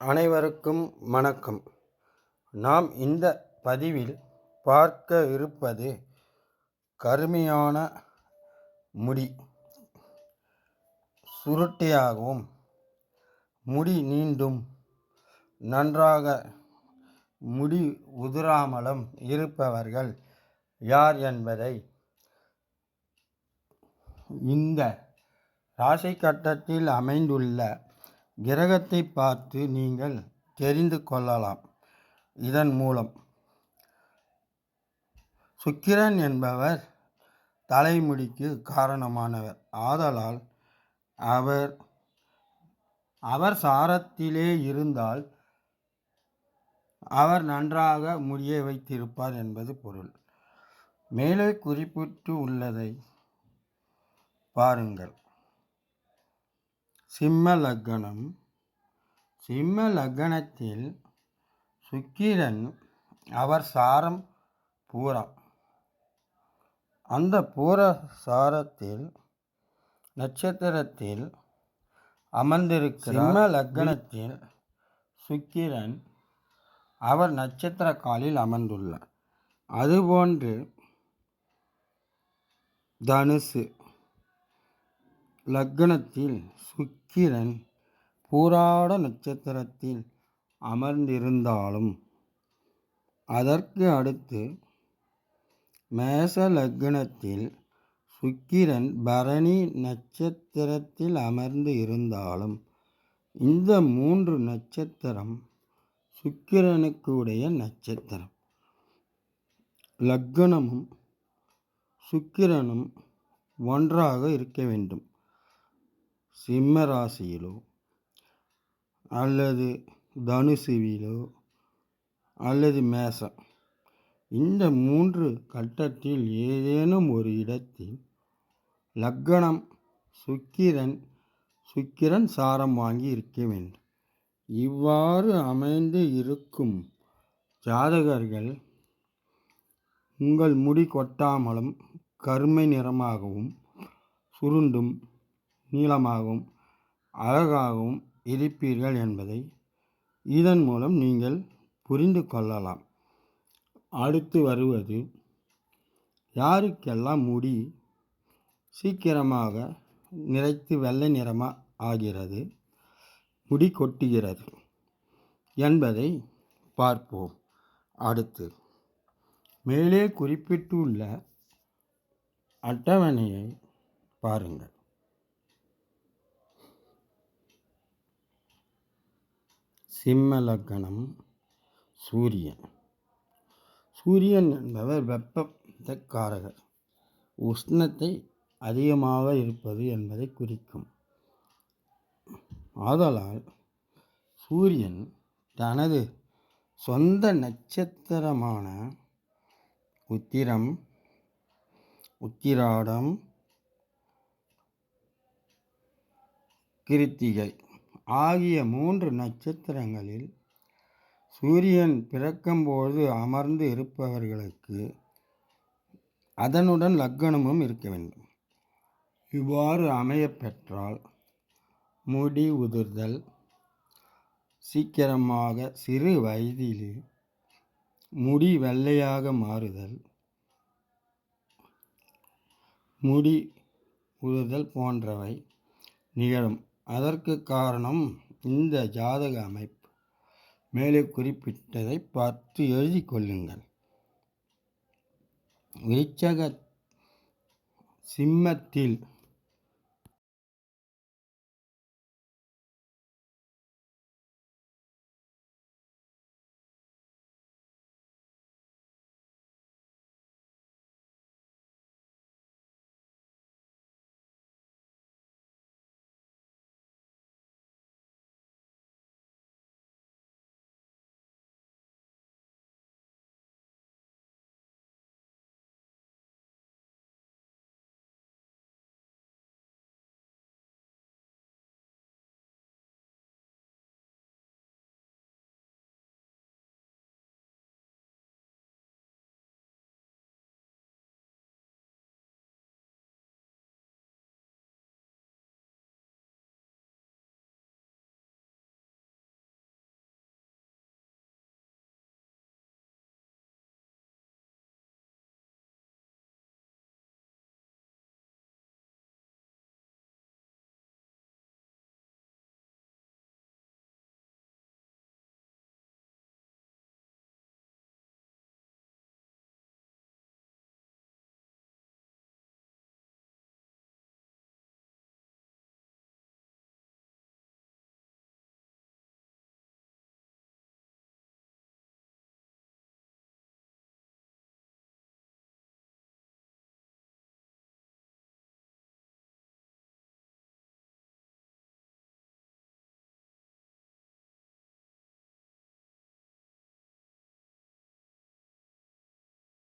அனைவருக்கும் வணக்கம். நாம் இந்த பதிவில் பார்க்க இருப்பது கருமையான முடி. சுருட்டையாகவும் முடி நீண்டும் நன்றாக முடி உதிராமலும் இருப்பவர்கள் யார் என்பதை இந்த ராசி கட்டத்தில் அமைந்துள்ள கிரகத்தை பார்த்து நீங்கள் தெரிந்து கொள்ளலாம். இதன் மூலம் சுக்கிரன் என்பவர் தலைமுடிக்கு காரணமானவர். ஆதலால் அவர் அவர் சாரத்திலே இருந்தால் அவர் நன்றாக முடிய வைத்திருப்பார் என்பது பொருள். மேலே குறிப்பிட்டு உள்ளதை பாருங்கள். சிம்ம லக்னம் சிம்ம லக்னத்தில் சுக்கிரன் அவர் சாரம் பூரா. அந்த பூர சாரத்தில் நட்சத்திரத்தில் அமர்ந்திருக்கிற சிம்ம லக்னத்தில் சுக்கிரன் அவர் நட்சத்திர காலில் அமர்ந்துள்ளார் அதுபோன்று தனுசு லக்னத்தில் சுக்கிரன் பூராட நட்சத்திரத்தில் அமர்ந்திருந்தாலும் அதற்கு அடுத்து மேச லக்னத்தில் சுக்கிரன் பரணி நட்சத்திரத்தில் அமர்ந்து இருந்தாலும் இந்த மூன்று நட்சத்திரம் சுக்கிரனுக்கு உடைய நட்சத்திரம். லக்னமும் சுக்கிரனும் ஒன்றாக இருக்க வேண்டும். சிம்ம ராசியிலோ அல்லது தனுசுவிலோ அல்லது மேசம். இந்த மூன்று கட்டத்தில் ஏதேனும் ஒரு இடத்தில் லக்கணம் சுக்கிரன் சுக்கிரன் சாரம் வாங்கி இருக்க வேண்டும். இவ்வாறு அமைந்து இருக்கும் ஜாதகர்கள் உங்கள் முடி கொட்டாமலும் கருமை நிறமாகவும் சுருண்டும் நீளமாகவும் அழகாகவும் இருப்பீர்கள் என்பதை இதன் மூலம் நீங்கள் புரிந்து கொள்ளலாம். அடுத்து வருவது யாருக்கெல்லாம் முடி சீக்கிரமாக நிறைத்து வெள்ளை நிறமாக ஆகிறது முடி கொட்டுகிறது என்பதை பார்ப்போம். அடுத்து மேலே குறிப்பிட்டுள்ள அட்டவணையை பாருங்கள். சிம்ம லக்னம் சூரியன். சூரியன் என்பவர் வெப்பக்காரகர் உஷ்ணத்தை அதிகமாக இருப்பது என்பதை குறிக்கும். ஆதலால் சூரியன் தனது சொந்த நட்சத்திரமான உத்திரம் உத்திராடம் கிருத்திகை ஆகிய மூன்று நட்சத்திரங்களில் சூரியன் பிறக்கும்போது அமர்ந்து இருப்பவர்களுக்கு அதனுடன் லக்கணமும் இருக்க வேண்டும். இவ்வாறு அமையப்பெற்றால் முடி உதிர்தல் சீக்கிரமாக சிறு வயதிலே முடி வெள்ளையாக மாறுதல் முடி உதிர்தல் போன்றவை நிகழும். அதற்கு காரணம் இந்த ஜாதக அமைப்பு. மேலே குறிப்பிட்டதை பார்த்து எழுதி கொள்ளுங்கள். விருச்சக சிம்மத்தில்